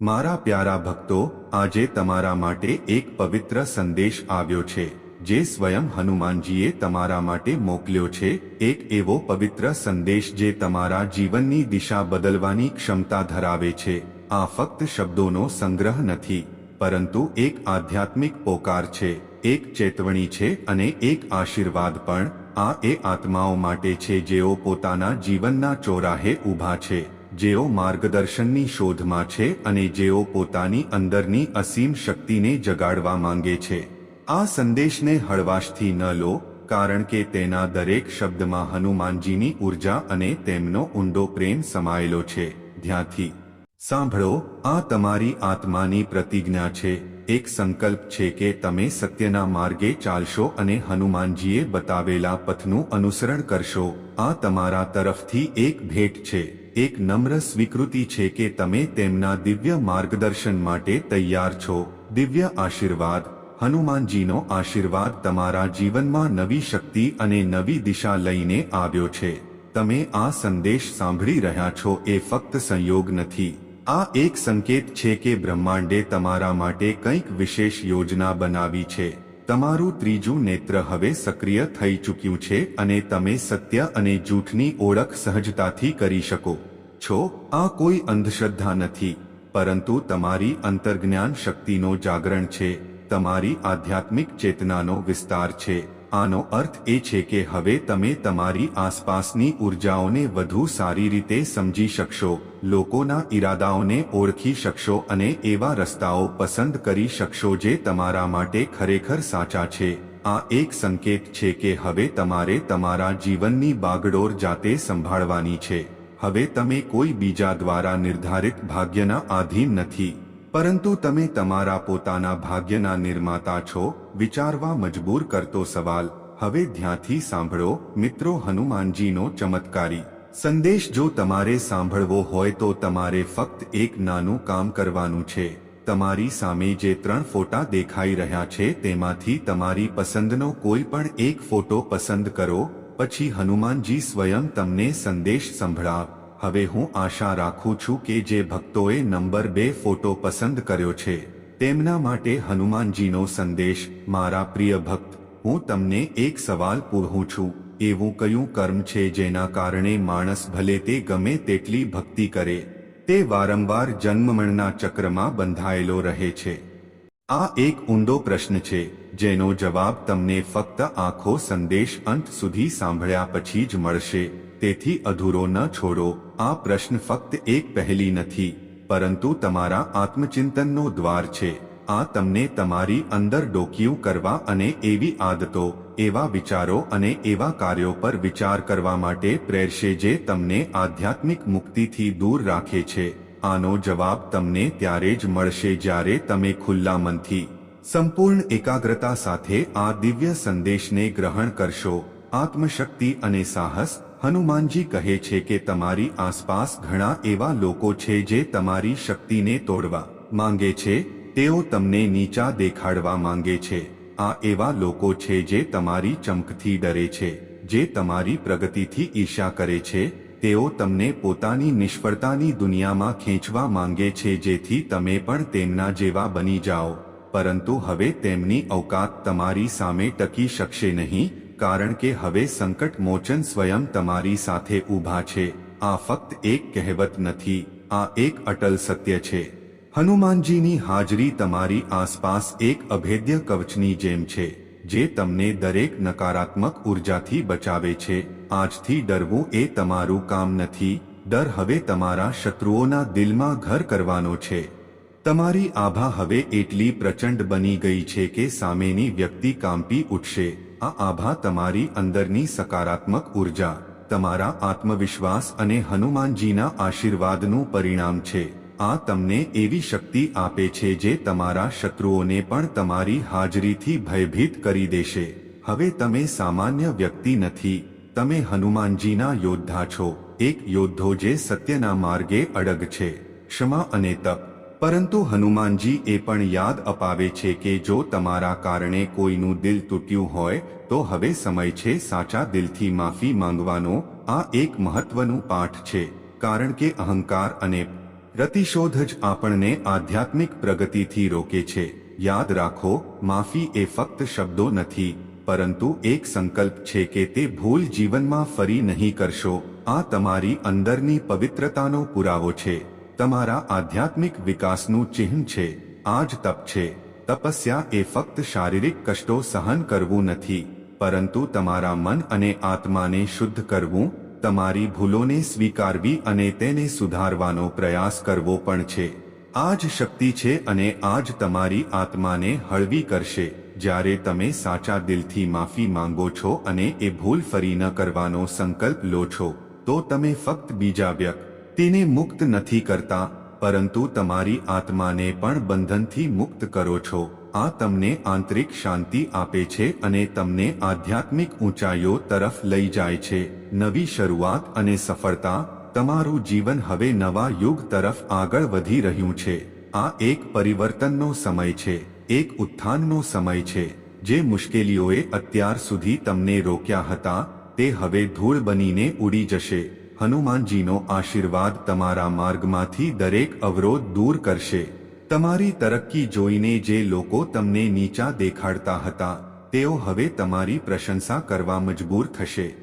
મારા પ્યારા ભક્તો, આજે તમારા માટે એક પવિત્ર સંદેશ આવ્યો છે, જે સ્વયં હનુમાનજીએ તમારા માટે મોકલ્યો છે, એક એવો પવિત્ર સંદેશ જે તમારા જીવનની દિશા બદલવાની ક્ષમતા ધરાવે છે, આ ફક્ત શબ્દોનો સંગ્રહ નથી, પરંતુ એક આધ્યાત્મિક પોકાર છે, એક ચેતવણી છે અને એક આશીર્વાદ પણ, આ એ આત્માઓ માટે છે જેઓ પોતાના જીવનના ચોરાહે ઊભા છે. જેઓ માર્ગદર્શનની શોધમાં છે અને જેઓ પોતાની અંદરની અસીમ શક્તિને જગાડવા માંગે છે. આ સંદેશને હળવાશથી ન લો, કારણ કે તેના દરેક શબ્દમાં હનુમાનજીની ઊર્જા અને તેમનો ઊંડો પ્રેમ સમાયેલો છે. ધ્યાથી સાંભળો, આ તમારી આત્માની પ્રતિજ્ઞા છે. એક સંકલ્પ છે કે તમે સત્યના માર્ગે ચાલશો અને હનુમાનજીએ બતાવેલા પથનું અનુસરણ કરશો. આ તમારા તરફથી એક ભેટ છે. એક નમ્ર સ્વીકૃતિ છે કે તમે તેમના દિવ્ય માર્ગદર્શન માટે તૈયાર છો. દિવ્ય આશીર્વાદ. હનુમાનજીનો આશીર્વાદ તમારા જીવનમાં નવી શક્તિ અને નવી દિશા લઈને આવ્યો છે. તમે આ સંદેશ સાંભળી રહ્યા છો એ ફક્ત સંયોગ નથી. આ એક સંકેત છે કે બ્રહ્માંડે તમારા માટે કંઈક વિશેષ યોજના બનાવી છે. તમારું ત્રીજું નેત્ર હવે સક્રિય થઈ ચૂક્યું છે અને તમે સત્ય અને જૂઠની ઓળખ સહજતાથી કરી શકો. છો આ કોઈ અંધશ્રદ્ધા નથી, પરંતુ તમારી અંતર્જ્ઞાન શક્તિનો જાગરણ છે, તમારી આધ્યાત્મિક ચેતનાનો વિસ્તાર છે. આનો અર્થ એ છે કે હવે તમે તમારી આસપાસની ઉર્જાઓને વધુ સારી રીતે સમજી શકશો, લોકોના ઈરાદાઓને ઓળખી શકશો અને એવા રસ્તાઓ પસંદ કરી શકશો જે તમારા માટે ખરેખર સાચા છે. આ એક સંકેત છે કે હવે તમારે તમારા જીવનની બાગડોર જાતે સંભાળવાની છે. હવે તમે કોઈ બીજા દ્વારા નિર્ધારિત ભાગ્યના આધીન નથી. પરંતુ તમે તમારા પોતાના ભાગ્યના નિર્માતા છો, વિચારવા મજબૂર કરતો સવાલ. હવે ધ્યાનથી સાંભળો, મિત્રો હનુમાનજીનો ચમત્કારી. સંદેશ જો તમારે સાંભળવો હોય તો તમારે ફક્ત એક નાનું કામ કરવાનું છે. તમારી સામે જે ત્રણ ફોટા દેખાઈ રહ્યા છે તેમાંથી તમારી પસંદનો કોઈ પણ એક ફોટો પસંદ કરો પછી હનુમાનજી સ્વયં તમને સંદેશ સંભળાવ હવે હું આશા રાખું છું કે જે ભક્તોએ નંબર બે ફોટો પસંદ કર્યો છે, તેમના માટે હનુમાનજીનો સંદેશ, મારા પ્રિય ભક્ત, હું તમને એક સવાલ પૂરું છું, એવું કયું કર્મ છે જેના કારણે માણસ ભલે તે ગમે તેટલી ભક્તિ કરે, તે વારંવાર જન્મમણના ચક્રમાં બંધાયેલો રહે છે? આ એક ઊંડો પ્રશ્ન છે, જેનો જવાબ તમને ફક્ત આખો સંદેશ અંત સુધી સાંભળ્યા પછી જ મળશે. તેથી અધૂરો ન છોડો, આ પ્રશ્ન ફક્ત એક પહેલી નથી, પરંતુ તમારા આત્મચિંતનનો દ્વાર છે. આ તમને તમારી અંદર ડોકિયું કરવા અને એવી આદતો, એવા વિચારો અને એવા કાર્યો પર વિચાર કરવા માટે પ્રેરશે જે તમને આધ્યાત્મિક મુક્તિથી દૂર રાખે છે. આનો જવાબ તમને ત્યારે જ મળશે જ્યારે તમે ખુલ્લા મનથી, સંપૂર્ણ એકાગ્રતા સાથે આ દિવ્ય સંદેશને ગ્રહણ કરશો. આત્મશક્તિ અને સાહસ હનુમાનજી કહે છે કે તમારી આસપાસ ઘણા એવા લોકો છે જે તમારી શક્તિને તોડવા માંગે છે. તેઓ તમને નીચા દેખાડવા માંગે છે. આ એવા લોકો છે જે તમારી ચમકથી ડરે છે, જે તમારી પ્રગતિથી ઈર્ષા કરે છે. તેઓ તમને પોતાની નિષ્ફળતાની દુનિયામાં ખેંચવા માંગે છે, જેથી તમે પણ તેમના જેવા બની જાઓ. પરંતુ હવે તેમની અવકાત તમારી સામે ટકી શકશે નહીં, કારણ કે હવે સંકટ મોચન સ્વયં તમારી સાથે ઊભા છે. આ ફક્ત એક કહેવત નથી, આ એક અટલ સત્ય છે. હનુમાનજીની હાજરી તમારી આસપાસ એક અભેદ્ય કવચની જેમ છે, જે તમને દરેક નકારાત્મક ઉર્જાથી બચાવે છે. આજથી ડરવું એ તમારું કામ નથી, ડર હવે તમારા શત્રુઓના દિલમાં ઘર કરવાનો છે. તમારી આભા હવે એટલી પ્રચંડ બની ગઈ છે કે સામેની વ્યક્તિ કાંપી ઉઠશે. આ આભા તમારી અંદરની સકારાત્મક ઊર્જા, તમારા આત્મવિશ્વાસ અને હનુમાનજીના આશીર્વાદનું પરિણામ છે. આ તમને એવી શક્તિ આપે છે જે તમારા શત્રુઓને પણ તમારી હાજરીથી ભયભીત કરી દેશે. હવે તમે સામાન્ય વ્યક્તિ નથી તમે હનુમાનજીના યોદ્ધા છો. એક યોદ્ધો જે સત્યના માર્ગે અડગ છે, ક્ષમા અને તપ. પરંતુ હનુમાનજી એ પણ યાદ અપાવે છે કે જો તમારા કારણે કોઈનું દિલ તૂટ્યું હોય, તો હવે સમય છે સાચા દિલથી માફી માંગવાનો. આ એક મહત્વનું પાઠ છે, કારણ કે અહંકાર અને પ્રતિશોધ જ આપણને આધ્યાત્મિક પ્રગતિથી રોકે છે. યાદ રાખો, માફી એ ફક્ત શબ્દો નથી પરંતુ એક સંકલ્પ છે કે તે ભૂલ જીવનમાં ફરી નહીં કરશો. આ તમારી અંદરની પવિત્રતાનો પુરાવો છે. તમારા આધ્યાત્મિક વિકાસનું ચિહ્ન છે. આ જ તપ છે. તપસ્યા એ ફક્ત શારીરિક કષ્ટો સહન કરવું નથી. પરંતુ તમારા મન અને આત્માને શુદ્ધ કરવું, તમારી ભૂલોને સ્વીકારવી અને તેને સુધારવાનો પ્રયાસ કરવો પણ છે. આ જ શક્તિ છે અને આ જ તમારી આત્માને હળવી કરશે. જ્યારે તમે સાચા દિલથી માફી માંગો છો અને એ ભૂલ ફરી ન કરવાનો સંકલ્પ લો છો, તો તમે ફક્ત બીજા વ્યક્તિને મુક્ત નથી કરતા, પરંતુ તમારી આત્માને પણ બંધનથી મુક્ત કરો છો. આ તમને આંતરિક શાંતિ આપે છે અને તમને આધ્યાત્મિક ઊંચાઈઓ તરફ લઈ જાય છે. નવી શરૂઆત અને સફળતા તમારું જીવન હવે નવા યુગ તરફ આગળ વધી રહ્યું છે. આ એક પરિવર્તનનો સમય છે. એક ઉત્થાનનો સમય છે, જે મુશ્કેલીઓએ અત્યાર સુધી તમને રોક્યા હતા, તે હવે ધૂળ બનીને ઉડી જશે. હનુમાનજીનો આશીર્વાદ તમારા માર્ગમાંથી દરેક અવરોધ દૂર કરશે. તમારી તરક્કી જોઈને જે લોકો તમને નીચા દેખાડતા હતા, તેઓ હવે તમારી પ્રશંસા કરવા મજબૂર થશે.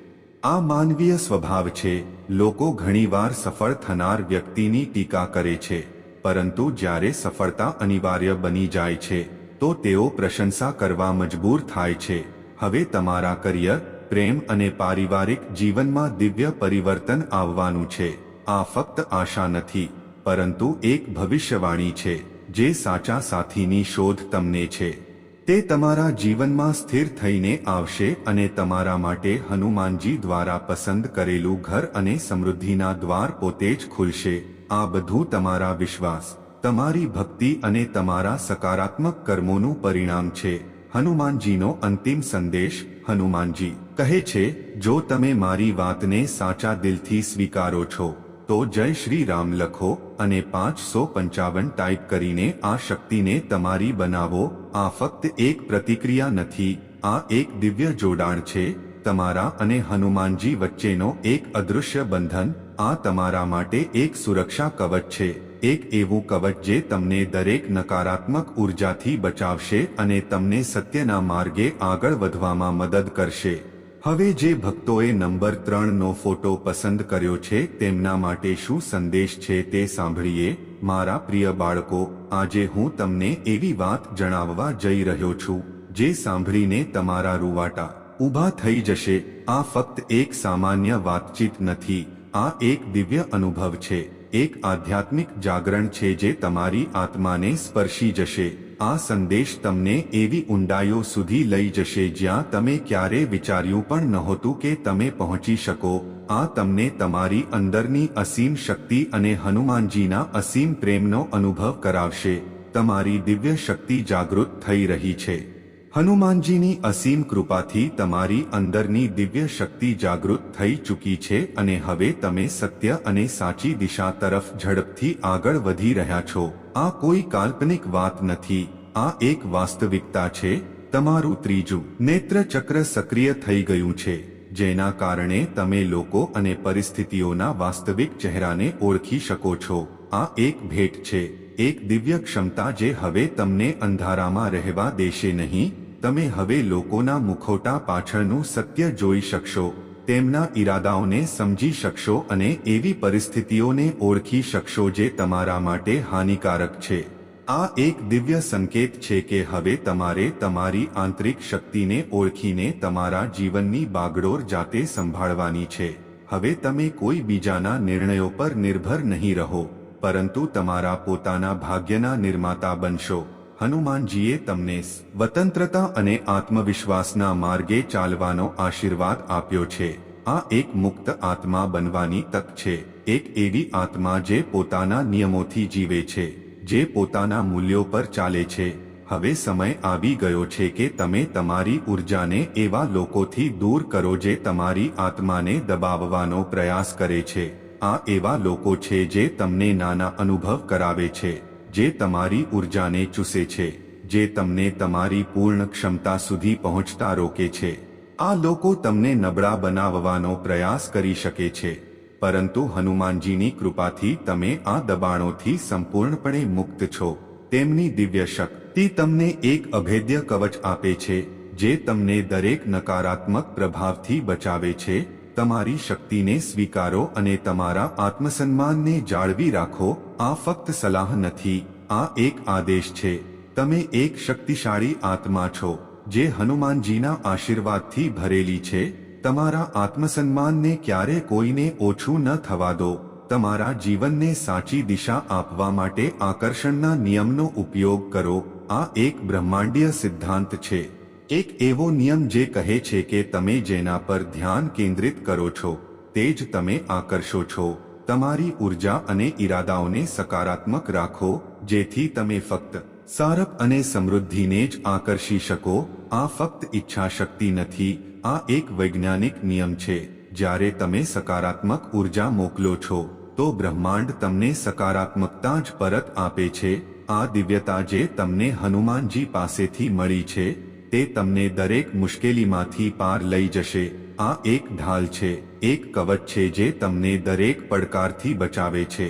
આ માનવીય સ્વભાવ છે, લોકો ઘણીવાર સફળ થનાર વ્યક્તિની ટીકા કરે છે. પરંતુ જ્યારે સફળતા અનિવાર્ય બની જાય છે, તો તેઓ પ્રશંસા કરવા મજબૂર થાય છે. હવે તમારા કરિયર, પ્રેમ અને પારિવારિક જીવનમાં દિવ્ય પરિવર્તન આવવાનું છે. આ ફક્ત આશા નથી, પરંતુ એક ભવિષ્યવાણી છે, જે સાચા સાથીની શોધ તમને છે. તે તમારા જીવનમાં સ્થિર થઈને આવશે અને તમારા માટે હનુમાનજી દ્વારા પસંદ કરેલું ઘર અને સમૃદ્ધિના દ્વાર પોતે જ ખુલશે. આ બધું તમારા વિશ્વાસ, તમારી ભક્તિ અને તમારા સકારાત્મક કર્મોનું પરિણામ છે. હનુમાનજીનો અંતિમ સંદેશ હનુમાનજી કહે છે, જો તમે મારી વાતને સાચા દિલથી સ્વીકારો છો તો જય શ્રી રામ લખો અને પાંચસો પંચાવન ટાઈપ કરીને આ શક્તિને તમારી બનાવો. આ ફક્ત એક પ્રતિક્રિયા નથી, આ એક દિવ્ય જોડાણ છે, તમારા અને હનુમાનજી વચ્ચેનો એક અદૃશ્ય બંધન, આ તમારા માટે એક સુરક્ષા કવચ છે, એક એવું કવચ જે તમને દરેક નકારાત્મક ઉર્જાથી બચાવશે અને તમને સત્યના માર્ગે આગળ વધવામાં મદદ કરશે. હવે જે ભક્તોએ નંબર ત્રણનો ફોટો પસંદ કર્યો છે, તેમના માટે શું સંદેશ છે તે સાંભળીએ. મારા પ્રિય બાળકો, આજે હું તમને એવી વાત જણાવવા જઈ રહ્યો છું, જે સાંભળીને તમારા રૂવાટા ઊભા થઈ જશે. આ ફક્ત એક સામાન્ય વાતચીત નથી, આ એક દિવ્ય અનુભવ છે, એક આધ્યાત્મિક જાગરણ છે જે તમારી આત્માને સ્પર્શી જશે. આ સંદેશ તમને એવી ઊંડાઈઓ સુધી લઈ જશે જ્યાં તમે ક્યારે વિચાર્યું પણ નહોતું કે તમે પહોંચી શકો. આ તમને તમારી અંદરની અસીમ શક્તિ અને હનુમાનજીના અસીમ પ્રેમનો અનુભવ કરાવશે. તમારી દિવ્ય શક્તિ જાગૃત થઈ રહી છે. હનુમાનજીની અસીમ કૃપાથી તમારી અંદરની દિવ્ય શક્તિ જાગૃત થઈ ચૂકી છે અને હવે તમે સત્ય અને સાચી દિશા તરફ ઝડપથી આગળ વધી રહ્યા છો. આ કોઈ કાલ્પનિક વાત નથી. આ એક વાસ્તવિકતા છે. તમારું ત્રીજું નેત્ર ચક્ર સક્રિય થઈ ગયું છે. જેના કારણે તમે લોકો અને પરિસ્થિતિઓના વાસ્તવિક ચહેરાને ઓળખી શકો છો. આ એક ભેટ છે. એક દિવ્ય ક્ષમતા જે હવે તમને અંધારામાં રહેવા દેશે નહીં. તમે હવે લોકોના મુખોટા પાછળનું સત્ય જોઈ શકશો. તેમના ઈરાદાઓને સમજી શકશો અને એવી પરિસ્થિતિઓને ઓળખી શકશો જે તમારા માટે હાનિકારક છે. આ એક દિવ્ય સંકેત છે કે હવે તમારે તમારી આંતરિક શક્તિને ઓળખીને તમારા જીવનની બાગડોર જાતે સંભાળવાની છે. હવે તમે કોઈ બીજાના નિર્ણયો પર નિર્ભર નહીં રહો, પરંતુ તમારા પોતાના ભાગ્યના નિર્માતા બનશો. હનુમાનજીએ તમને સ્વતંત્રતા અને આત્મવિશ્વાસના માર્ગે ચાલવાનો આશીર્વાદ આપ્યો છે. આ એક મુક્ત આત્મા બનવાની તક છે. એક એવી આત્મા જે પોતાના નિયમોથી જીવે છે, જે પોતાના મૂલ્યો પર ચાલે છે. હવે સમય આવી ગયો છે કે તમે તમારી ઉર્જાને એવા લોકોથી દૂર કરો જે તમારી આત્માને દબાવવાનો પ્રયાસ કરે છે. આ એવા લોકો છે જે તમને નાના અનુભવ કરાવે છે. જે તમારી ઉર્જાને ચૂસે છે, જે તમને તમારી પૂર્ણ ક્ષમતા સુધી પહોંચતા રોકે છે. આ લોકો તમને નબળા બનાવવાનો પ્રયાસ કરી શકે છે. પરંતુ હનુમાનજીની કૃપાથી તમે આ દબાણોથી સંપૂર્ણપણે મુક્ત છો. તેમની દિવ્ય શક્તિ તમને એક અભેદ્ય કવચ આપે છે, જે તમને દરેક નકારાત્મક પ્રભાવથી બચાવે છે તમારી શક્તિને સ્વીકારો અને તમારા આત્મસન્માનને જાળવી રાખો. આ ફક્ત સલાહ નથી, આ એક આદેશ છે. તમે એક શક્તિશાળી આત્મા છો, જે હનુમાનજીના આશીર્વાદથી ભરેલી છે. તમારા આત્મસન્માનને ક્યારે કોઈને ઓછું ન થવા દો. તમારા જીવનને સાચી દિશા આપવા માટે આકર્ષણના નિયમનો ઉપયોગ કરો. આ એક બ્રહ્માંડીય સિદ્ધાંત છે. એક એવો નિયમ જે કહે છે કે તમે જેના પર ધ્યાન કેન્દ્રિત કરો છો, તે જ તમે આકર્ષો છો. તમારી ઊર્જા અને ઈરાદાઓને સકારાત્મક રાખો, જેથી તમે ફક્ત સારપ અને સમૃદ્ધિને જ આકર્ષી શકો. આ ફક્ત ઈચ્છા શક્તિ નથી, આ એક વૈજ્ઞાનિક નિયમ છે. જ્યારે તમે સકારાત્મક ઊર્જા મોકલો છો, તો બ્રહ્માંડ તમને સકારાત્મકતા જ પરત આપે છે. આ દિવ્યતા જે તમને હનુમાનજી પાસેથી મળી છે તે તમને દરેક મુશ્કેલીમાંથી પાર લઈ જશે. આ એક ઢાલ છે, એક કવચ છે જે તમને દરેક પડકારથી બચાવે છે.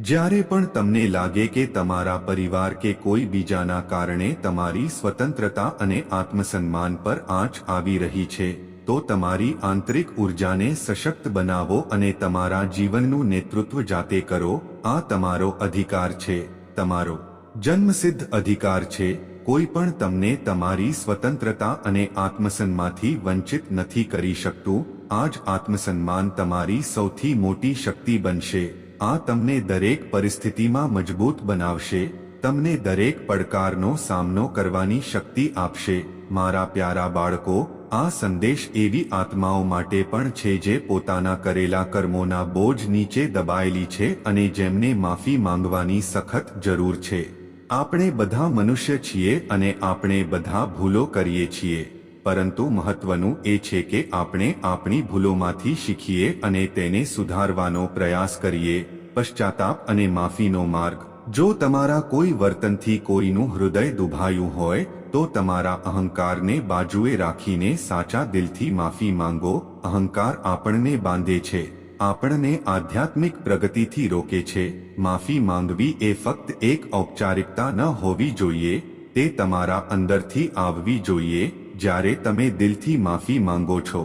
જ્યારે પણ તમને લાગે કે તમારા પરિવાર કે કોઈ બીજાના કારણે તમારી સ્વતંત્રતા અને આત્મસન્માન પર આંચ આવી રહી છે, તો તમારી આંતરિક ઉર્જાને સશક્ત બનાવો અને તમારા જીવનનું નેતૃત્વ જાતે કરો. આ તમારો અધિકાર છે, તમારો જન્મસિદ્ધ અધિકાર છે કોઈ પણ તમને તમારી સ્વતંત્રતા અને આત્મસન્માનથી વંચિત નથી કરી શકતું આ જ આત્મસન્માન તમારી સૌથી મોટી શક્તિ બનશે. આ તમને દરેક પરિસ્થિતિમાં મજબૂત બનાવશે, તમને દરેક પડકારનો સામનો કરવાની શક્તિ આપશે. મારા પ્યારા બાળકો, આ સંદેશ એવી આત્માઓ માટે પણ છે જે પોતાના કરેલા કર્મોના બોજ નીચે દબાયેલી છે અને જેમને માફી માંગવાની સખત જરૂર છે. આપણે બધા મનુષ્ય છીએ અને આપણે બધા ભૂલો કરીએ છીએ. પરંતુ મહત્વનું એ છે કે આપણે આપણી ભૂલોમાંથી શીખીએ અને તેને સુધારવાનો પ્રયાસ કરીએ. પશ્ચાતાપ અને માફીનો માર્ગ. જો તમારા કોઈ વર્તનથી કોઈનું હૃદય દુભાયું હોય, તો તમારા અહંકારને બાજુએ રાખીને સાચા દિલથી માફી માંગો. અહંકાર આપણને બાંધે છે. આપણને આધ્યાત્મિક પ્રગતિથી રોકે છે. માફી માંગવી એ ફક્ત એક ઔપચારિકતા ન હોવી જોઈએ, તે તમારા અંદરથી આવવી જોઈએ, જ્યારે તમે દિલથી માફી માંગો છો,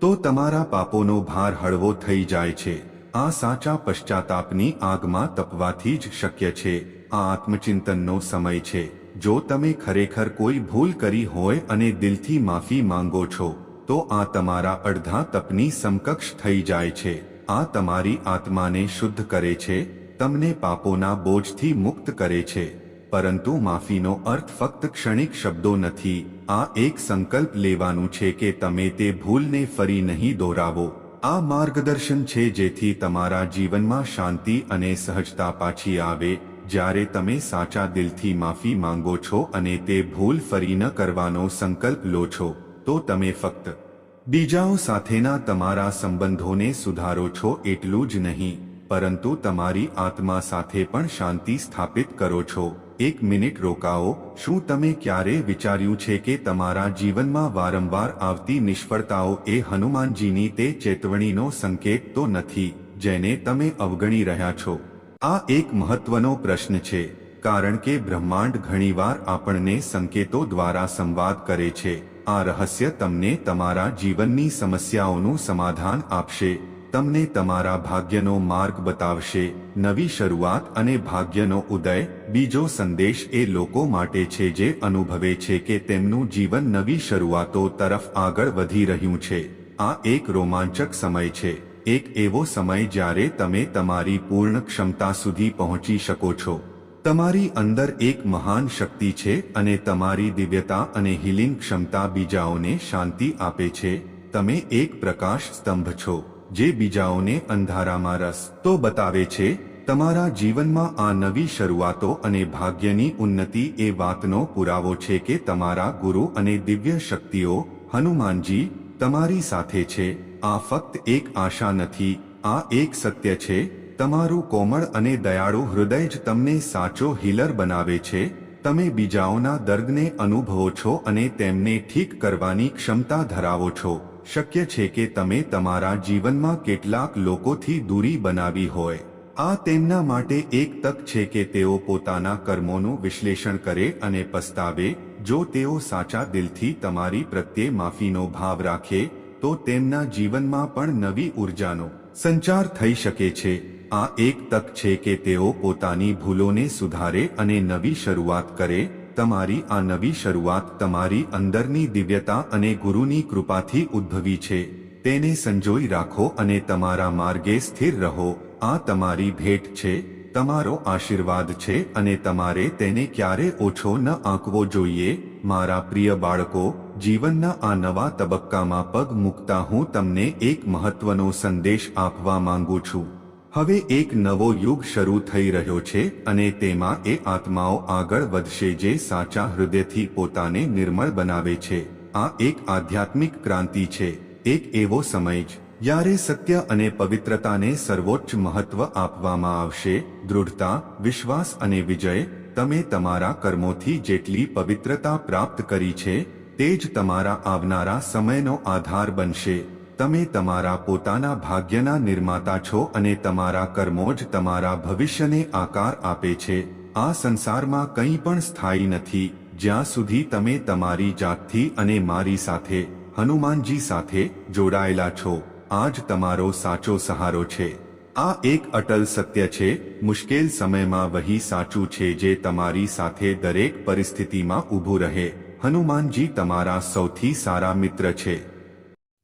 તો તમારા પાપોનો ભાર હળવો થઈ જાય છે. આ સાચા પશ્ચાતાપની આગમાં તપવાથી જ શક્ય છે. આ આત્મચિંતનનો સમય છે. જો તમે ખરેખર કોઈ ભૂલ કરી હોય અને દિલથી માફી માંગો છો, તો આ તમારા અડધા તપની સમકક્ષ થઈ જાય છે. આ તમારી આત્માને શુદ્ધ કરે છે, તમને પાપોના બોજથી મુક્ત કરે છે. પરંતુ માફીનો અર્થ ફક્ત ક્ષણિક શબ્દો નથી, આ એક સંકલ્પ લેવાનું છે કે તમે તે ભૂલને ફરી નહીં દોરાવો. આ માર્ગદર્શન છે જેથી તમારા જીવનમાં શાંતિ અને સહજતા પાછી આવે. જ્યારે તમે સાચા દિલથી માફી માંગો છો અને તે ભૂલ ફરી ન કરવાનો સંકલ્પ લો છો, તો તમે ફક્ત બીજાઓ સાથેના તમારા સંબંધોને સુધારો છો એટલું જ નહીં, પરંતુ તમારી આત્મા સાથે પણ શાંતિ સ્થાપિત કરો છો. એક મિનિટ રોકાઓ, શું તમે ક્યારે વિચાર્યું છે કે તમારા જીવનમાં વારંવાર આવતી નિષ્ફળતાઓ એ હનુમાનજીની તે ચેતવણીનો સંકેત તો નથી, જેને તમે અવગણી રહ્યા છો? આ એક મહત્વનો પ્રશ્ન છે, કારણ કે બ્રહ્માંડ ઘણીવાર આપણને સંકેતો દ્વારા સંવાદ કરે છે. આ રહસ્ય તમને તમારા જીવનની સમસ્યાઓનું સમાધાન આપશે. તમને તમારા ભાગ્યનો માર્ગ બતાવશે. નવી શરૂઆત અને ભાગ્યનો ઉદય, બીજો સંદેશ એ લોકો માટે છે જે અનુભવે છે કે તેમનું જીવન નવી શરૂઆતો તરફ આગળ વધી રહ્યું છે. આ એક રોમાંચક સમય છે. એક એવો સમય જ્યારે તમે તમારી પૂર્ણ ક્ષમતા સુધી પહોંચી શકો છો. તમારી અંદર એક મહાન શક્તિ છે અને તમારી દિવ્યતા અને હિલિંગ ક્ષમતા બીજાઓને શાંતિ આપે છે. તમે એક પ્રકાશ સ્તંભ છો, જે બીજાઓને અંધારામાં રસ તો બતાવે છે. તમારા જીવનમાં આ નવી શરૂઆતો અને ભાગ્યની ઉન્નતિ એ વાતનો પુરાવો છે કે તમારા ગુરુ અને દિવ્ય શક્તિઓ, હનુમાનજી, તમારી સાથે છે. આ ફક્ત એક આશા નથી, આ એક સત્ય છે. તમારું કોમળ અને દયાળુ હૃદય જ તમને સાચો હીલર બનાવે છે, તમે બીજાઓના દર્દને અનુભવો છો અને તેમને ઠીક કરવાની ક્ષમતા ધરાવો છો. શક્ય છે કે તમે તમારા જીવનમાં કેટલાક લોકોથી દૂરી બનાવી હોય. આ તેમના માટે એક તક છે કે તેઓ પોતાના કર્મોનું વિશ્લેષણ કરે અને પસ્તાવે. જો તેઓ સાચા દિલથી તમારી પ્રત્યે માફીનો ભાવ રાખે, તો તેમના જીવનમાં પણ નવી ઉર્જાનો સંચાર થઈ શકે છે. આ એક તક છે કે તેઓ પોતાની ભૂલોને સુધારે અને નવી શરૂઆત કરે, તમારી આ નવી શરૂઆત તમારી અંદરની દિવ્યતા અને ગુરુની કૃપાથી ઉદ્ભવી છે. તેને સંજોઈ રાખો અને તમારા માર્ગે સ્થિર રહો. આ તમારી ભેટ છે, તમારો આશીર્વાદ છે અને તમારે તેને ક્યારે ઓછો ન આંકવો જોઈએ. મારા પ્રિય બાળકો, જીવનના આ નવા તબક્કામાં પગ મૂકતા હું તમને એક મહત્વનો સંદેશ આપવા માંગુ છું. હવે એક નવો યુગ શરૂ થઈ રહ્યો છે અને તેમાં એ આત્માઓ આગળ વધશે જે સાચા હૃદયથી પોતાને નિર્મળ બનાવે છે. આ એક આધ્યાત્મિક ક્રાંતિ છે. એક એવો સમય જ, જ્યારે સત્ય અને પવિત્રતાને સર્વોચ્ચ મહત્વ આપવામાં આવશે. દૃઢતા, વિશ્વાસ અને વિજય, તમે તમારા કર્મોથી જેટલી પવિત્રતા પ્રાપ્ત કરી છે, તે જ તમારા આવનારા સમયનો આધાર બનશે. તમે તમારા પોતાના ભાગ્યના નિર્માતા છો અને તમારા કર્મો જ તમારા ભવિષ્યને આકાર આપે છે. આ સંસારમાં કંઈ પણ સ્થાયી નથી. જ્યાં સુધી તમે તમારી જાતથી અને મારી સાથે, હનુમાનજી સાથે જોડાયેલા છો આ જ તમારો સાચો સહારો છે. આ એક અટલ સત્ય છે. મુશ્કેલ સમયમાં વહી સાચું છે જે તમારી સાથે દરેક પરિસ્થિતિમાં ઊભું રહે. હનુમાનજી તમારા સૌથી સારા મિત્ર છે.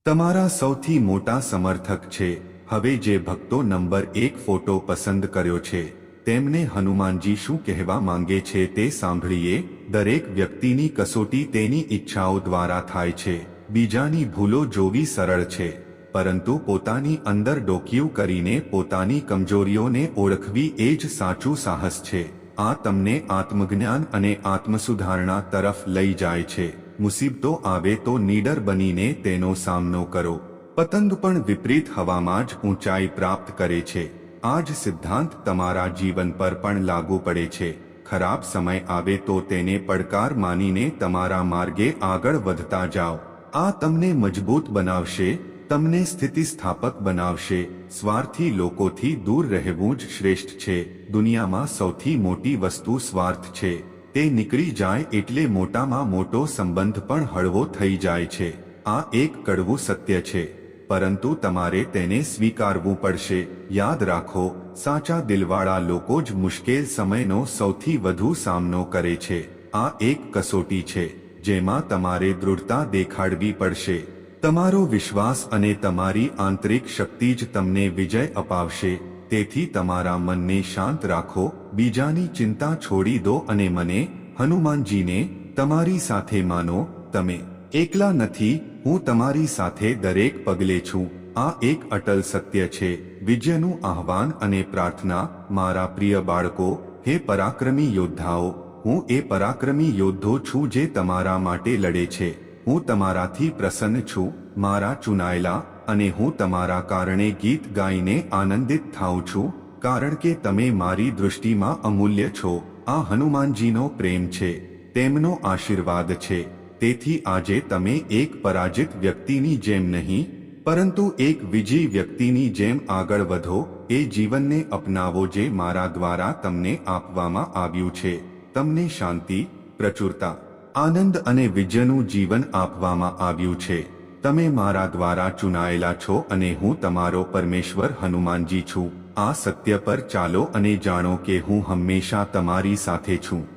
તમારા સૌથી મોટા સમર્થક છે. હવે જે ભક્તો નંબર એક ફોટો પસંદ કર્યો છે, તેમને હનુમાનજી શું કહેવા માંગે છે તે સાંભળીએ. દરેક વ્યક્તિની કસોટી તેની ઈચ્છાઓ દ્વારા થાય છે. બીજાની ભૂલો જોવી સરળ છે, પરંતુ પોતાની અંદર ડોકિયું કરીને પોતાની કમજોરીઓને ઓળખવી એ જ સાચું સાહસ છે. આ તમને આત્મજ્ઞાન અને આત્મસુધારણા તરફ લઈ જાય છે. મુસીબતો આવે તો નીડર બનીને તેનો સામનો કરો. પતંગ પણ વિપરીત હવામાં જ ઊંચાઈ પ્રાપ્ત કરે છે. આ જ સિદ્ધાંત તમારા જીવન પર પણ લાગુ પડે છે. ખરાબ સમય આવે તો તેને પડકાર માનીને તમારા માર્ગે આગળ વધતા જાઓ. આ તમને મજબૂત બનાવશે, તમને સ્થિતિસ્થાપક બનાવશે. સ્વાર્થી લોકોથી દૂર રહેવું જ શ્રેષ્ઠ છે. દુનિયામાં સૌથી મોટી વસ્તુ સ્વાર્થ છે. તે નીકળી જાય એટલે મોટામાં મોટો સંબંધ પણ હળવો થઈ જાય છે. આ એક કડવું સત્ય છે. પરંતુ તમારે તેને સ્વીકારવું પડશે. યાદ રાખો, સાચા દિલવાળા લોકો જ મુશ્કેલ સમયનો સૌથી વધુ સામનો કરે છે. આ એક કસોટી છે, જેમાં તમારે દૃઢતા દેખાડવી પડશે. તમારો વિશ્વાસ અને તમારી આંતરિક શક્તિ જ તમને વિજય અપાવશે. તેથી તમારા મનને શાંત રાખો બીજાની ચિંતા છોડી દો અને મને, હનુમાનજીને, તમારી સાથે માનો, તમે એકલા નથી, હું તમારી સાથે દરેક પગલે છું. આ એક અટલ સત્ય છે. વિજયનું આહવાન અને પ્રાર્થના, મારા પ્રિય બાળકો, હે પરાક્રમી યોદ્ધાઓ, હું એ પરાક્રમી યોદ્ધો છું જે તમારા માટે લડે છે. હું તમારાથી પ્રસન્ન છું, મારા ચુનાયેલા, અને હું તમારા કારણે ગીત ગાઈને આનંદિત થાઉં છું. કારણ કે તમે મારી દૃષ્ટિમાં અમૂલ્ય છો. આ હનુમાનજીનો પ્રેમ છે. તેમનો આશીર્વાદ છે. તેથી આજે તમે એક પરાજિત વ્યક્તિની જેમ નહીં, પરંતુ એક વિજયી વ્યક્તિની જેમ આગળ વધો. એ જીવનને અપનાવો જે મારા દ્વારા તમને આપવામાં આવ્યું છે. તમને શાંતિ, પ્રચુરતા, આનંદ અને વિજયનું જીવન આપવામાં આવ્યું છે. તમે મારા દ્વારા ચુનાયેલા છો અને હું તમારો પરમેશ્વર હનુમાનજી છું. આ સત્ય પર ચાલો અને જાણો કે હું હંમેશા તમારી સાથે છું.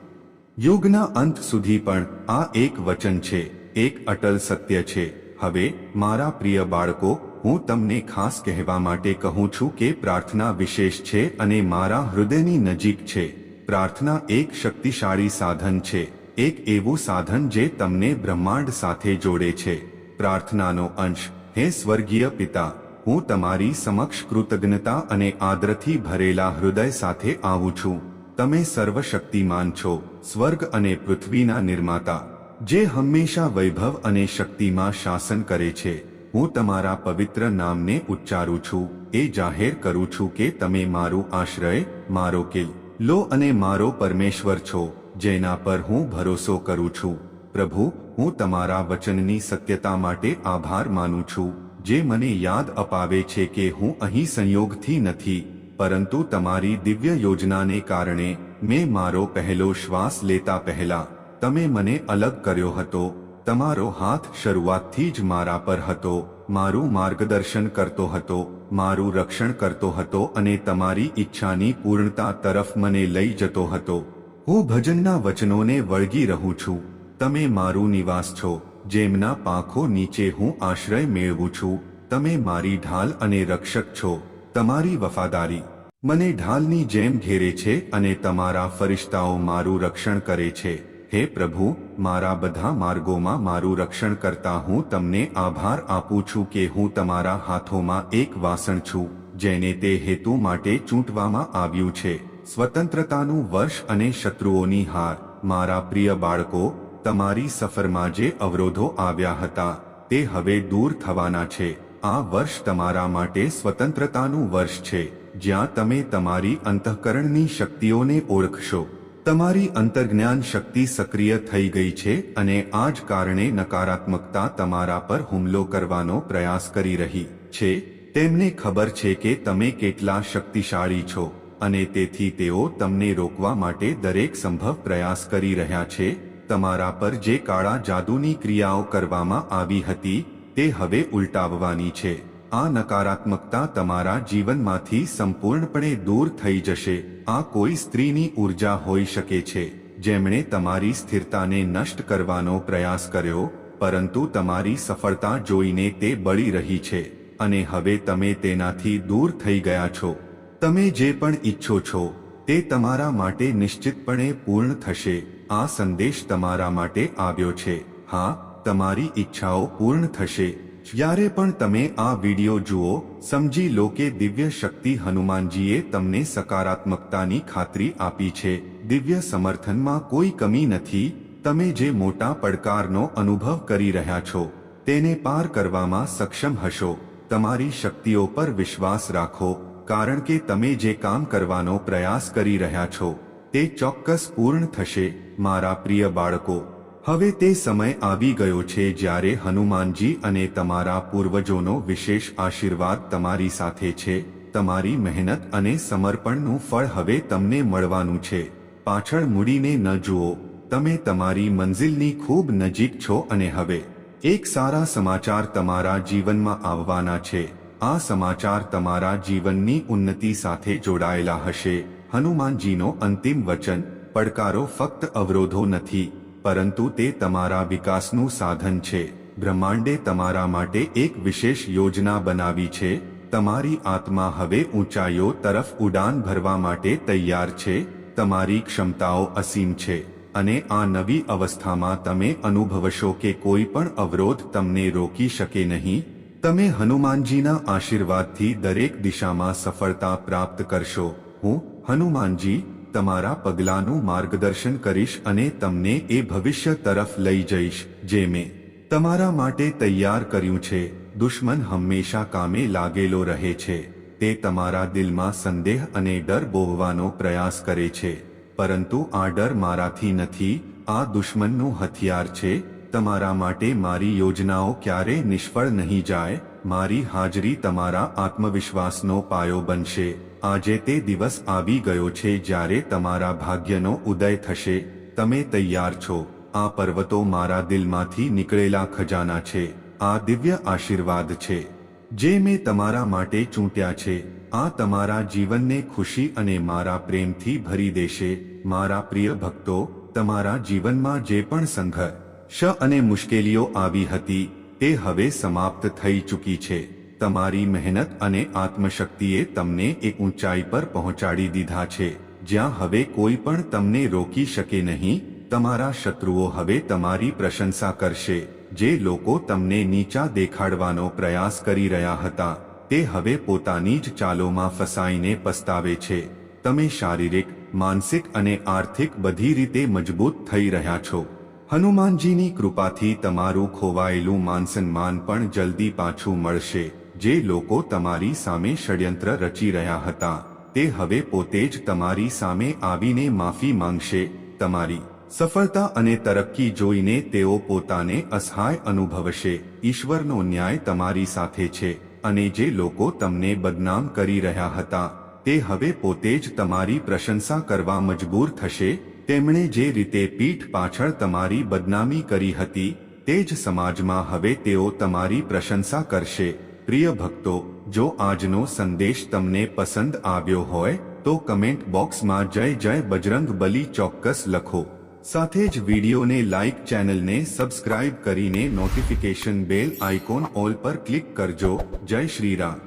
યુગના અંત સુધી પણ આ એક વચન છે, એક અટલ સત્ય છે. હવે, મારા પ્રિય બાળકો, હું તમને ખાસ કહેવા માટે કહું છું કે પ્રાર્થના વિશેષ છે અને મારા હૃદયની નજીક છે. પ્રાર્થના એક શક્તિશાળી સાધન છે, એક એવું સાધન જે તમને બ્રહ્માંડ સાથે જોડે છે. પ્રાર્થનાનો અંશ, હે સ્વર્ગીય પિતા હું તમારી સમક્ષ કૃતજ્ઞતા અને આદરથી ભરેલા હૃદય સાથે આવું છું. તમે સર્વશક્તિમાન છો, સ્વર્ગ અને પૃથ્વીના નિર્માતા, જે હંમેશા વૈભવ અને શક્તિમાં શાસન કરે છે. હું તમારા પવિત્ર નામને ઉચ્ચારું છું, એ જાહેર કરું છું કે તમે મારું આશ્રય, મારો કિલ, લો અને મારો પરમેશ્વર છો, જેના પર હું ભરોસો કરું છું. પ્રભુ, હું તમારા વચનની સત્યતા માટે આભાર માનું છું. જે મને યાદ અપાવે છે કે હું અહીં સંયોગથી નથી, પરંતુ તમારી દિવ્ય યોજનાને કારણે મેં મારો પહેલો શ્વાસ લેતા પહેલા, તમે મને અલગ કર્યો હતો, તમારો હાથ શરૂઆતથી જ મારા પર હતો, મારું માર્ગદર્શન કરતો હતો, મારું રક્ષણ કરતો હતો અને તમારી ઈચ્છાની પૂર્ણતા તરફ મને લઈ જતો હતો. હું ભજનના વચનોને વળગી રહું છું. તમે મારું નિવાસ છો. જેમના પાંખો નીચે હું આશ્રય મેળવું છું. તમે મારી ઢાલ અને રક્ષક છો. તમારી વફાદારી. મને ઢાલની જેમ ઘેરે છે અને તમારા ફરિશ્તાઓ મારું રક્ષણ કરે છે. હે પ્રભુ, મારા બધા માર્ગોમાં મારું રક્ષણ કરતા હું તમને આભાર આપું છું કે હું તમારા હાથોમાં એક વાસણ છું, જેને તે હેતુ માટે ચૂંટવામાં આવ્યું છે. સ્વતંત્રતાનું વર્ષ અને શત્રુઓની હાર. મારા પ્રિય બાળકો તમારી સફરમાં જે અવરોધો આવ્યા હતા, તે હવે દૂર થવાના છે. આ વર્ષ તમારા માટે સ્વતંત્રતાનું વર્ષ છે. જ્યાં તમે તમારી અંતઃકરણની શક્તિઓને ઓળખશો. તમારી અંતર્જ્ઞાન શક્તિ સક્રિય થઈ ગઈ છે અને આ જ કારણે નકારાત્મકતા તમારા પર હુમલો કરવાનો પ્રયાસ કરી રહી છે. તેમને ખબર છે કે તમે કેટલા શક્તિશાળી છો અને તેથી તેઓ તમને રોકવા માટે દરેક સંભવ પ્રયાસ કરી રહ્યા છે. તમારા પર જે કાળા જાદુની ક્રિયાઓ કરવામાં આવી હતી, તે હવે ઉલટાવવાની છે. આ નકારાત્મકતા તમારા જીવનમાંથી સંપૂર્ણપણે દૂર થઈ જશે. આ કોઈ સ્ત્રીની ઊર્જા હોઈ શકે છે. જેમણે તમારી સ્થિરતાને નષ્ટ કરવાનો પ્રયાસ કર્યો, પરંતુ તમારી સફળતા જોઈને તે બળી રહી છે. અને હવે તમે તેનાથી દૂર થઈ ગયા છો. તમે જે પણ ઈચ્છો છો, તે તમારા માટે નિશ્ચિતપણે પૂર્ણ થશે. આ સંદેશ તમારા માટે આવ્યો છે. હા, તમારી ઈચ્છાઓ પૂર્ણ થશે. જ્યારે પણ તમે આ વિડિયો જુઓ, સમજી લો કે દિવ્ય શક્તિ હનુમાનજીએ તમને સકારાત્મકતાની ખાતરી આપી છે. દિવ્ય સમર્થનમાં કોઈ કમી નથી. તમે જે મોટા પડકારનો અનુભવ કરી રહ્યા છો, તેને પાર કરવામાં સક્ષમ હશો. તમારી શક્તિઓ પર વિશ્વાસ રાખો, કારણ કે તમે જે કામ કરવાનો પ્રયાસ કરી રહ્યા છો તે ચોક્કસ પૂર્ણ થશે, મારા પ્રિય બાળકો. હવે તે સમય આવી ગયો છે જ્યારે હનુમાનજી અને તમારા પૂર્વજોનો વિશેષ આશીર્વાદ તમારી સાથે છે, તમારી મહેનત અને સમર્પણનું ફળ હવે તમને મળવાનું છે. પાછળ મૂડીને ન જુઓ, તમે તમારી મંઝિલની ખૂબ નજીક છો અને હવે એક સારા સમાચાર તમારા જીવનમાં આવવાના છે. આ સમાચાર તમારા જીવનની ઉન્નતિ સાથે જોડાયેલા હશે. હનુમાનજીનો અંતિમ વચન, પડકારો ફક્ત અવરોધો નથી, પરંતુ તે તમારા વિકાસનું સાધન છે. બ્રહ્માંડે તમારા માટે એક વિશેષ યોજના બનાવી છે, તમારી આત્મા હવે ઊંચાઈઓ તરફ ઉડાન ભરવા માટે તૈયાર છે, તમારી ક્ષમતાઓ અસીમ છે, અને આ નવી અવસ્થામાં તમે અનુભવશો કે કોઈ પણ અવરોધ તમને રોકી શકે નહીં, તમે હનુમાનજીના આશીર્વાદથી દરેક દિશામાં સફળતા પ્રાપ્ત કરશો. હું હનુમાનજી, તમારા પગલાંનું માર્ગદર્શન કરીશ અને તમને એ ભવિષ્ય તરફ લઈ જઈશ, જે મેં તમારા માટે તૈયાર કર્યું છે. દુશ્મન હંમેશા કામે લાગેલો રહે છે. તે તમારા દિલમાં સંદેહ અને ડર બોહવાનો પ્રયાસ કરે છે. પરંતુ આ ડર મારાથી નથી. આ દુશ્મનનું હથિયાર છે. તમારા માટે મારી યોજનાઓ ક્યારે નિષ્ફળ નહીં જાય. મારી હાજરી તમારા આત્મવિશ્વાસનો પાયો બનશે. આજે તે દિવસ આવી ગયો છે જ્યારે તમારા ભાગ્યનો ઉદય થશે. તમે તૈયાર છો. આ પર્વતો મારા દિલમાંથી નીકળેલા ખજાના છે. આ દિવ્ય આશીર્વાદ છે. જે મેં તમારા માટે ચૂંટ્યા છે. આ તમારા જીવનને ખુશી અને મારા પ્રેમથી ભરી દેશે. મારા પ્રિય ભક્તો, તમારા જીવનમાં જે પણ સંઘર્ષ અને મુશ્કેલીઓ આવી હતી, તે હવે સમાપ્ત થઈ ચૂકી છે. તમારી મહેનત અને આત્મશક્તિએ તમને એ ઊંચાઈ પર પહોંચાડી દીધા છે. જ્યાં હવે કોઈ પણ તમને રોકી શકે નહીં, તમારા શત્રુઓ હવે તમારી પ્રશંસા કરશે. જે લોકો તમને નીચા દેખાડવાનો પ્રયાસ કરી રહ્યા હતા, તે હવે પોતાની જ ચાલોમાં ફસાઈને પસ્તાવે છે. તમે શારીરિક, માનસિક અને આર્થિક બધી રીતે મજબૂત થઈ રહ્યા છો. હનુમાનજીની કૃપાથી તમારું ખોવાયેલું માનસન્માન પણ જલ્દી પાછું મળશે. જે લોકો તમારી સામે ષડયંત્ર રચી રહ્યા હતા, તે હવે પોતે જ તમારી સામે આવીને માફી માંગશે. તમારી સફળતા અને તરક્કી જોઈને તેઓ પોતાને અસહાય અનુભવશે. ઈશ્વરનો ન્યાય તમારી સાથે છે અને જે લોકો તમને બદનામ કરી રહ્યા હતા, તે હવે પોતે જ તમારી પ્રશંસા કરવા મજબૂર થશે. તેમણે જે રીતે પીઠ પાછળ તમારી બદનામી કરી હતી, તે જ સમાજમાં હવે તેઓ તમારી પ્રશંસા કરશે. પ્રિય ભક્તો, જો આજનો સંદેશ તમને પસંદ આવ્યો હોય, તો કમેન્ટ બોક્સમાં જય જય બજરંગ બલી ચોક્કસ લખો. સાથે જ વિડીયોને લાઇક ચેનલને સબસ્ક્રાઇબ કરીને નોટિફિકેશન બેલ આઇકોન ઓલ પર ક્લિક કરજો. જય શ્રી રામ.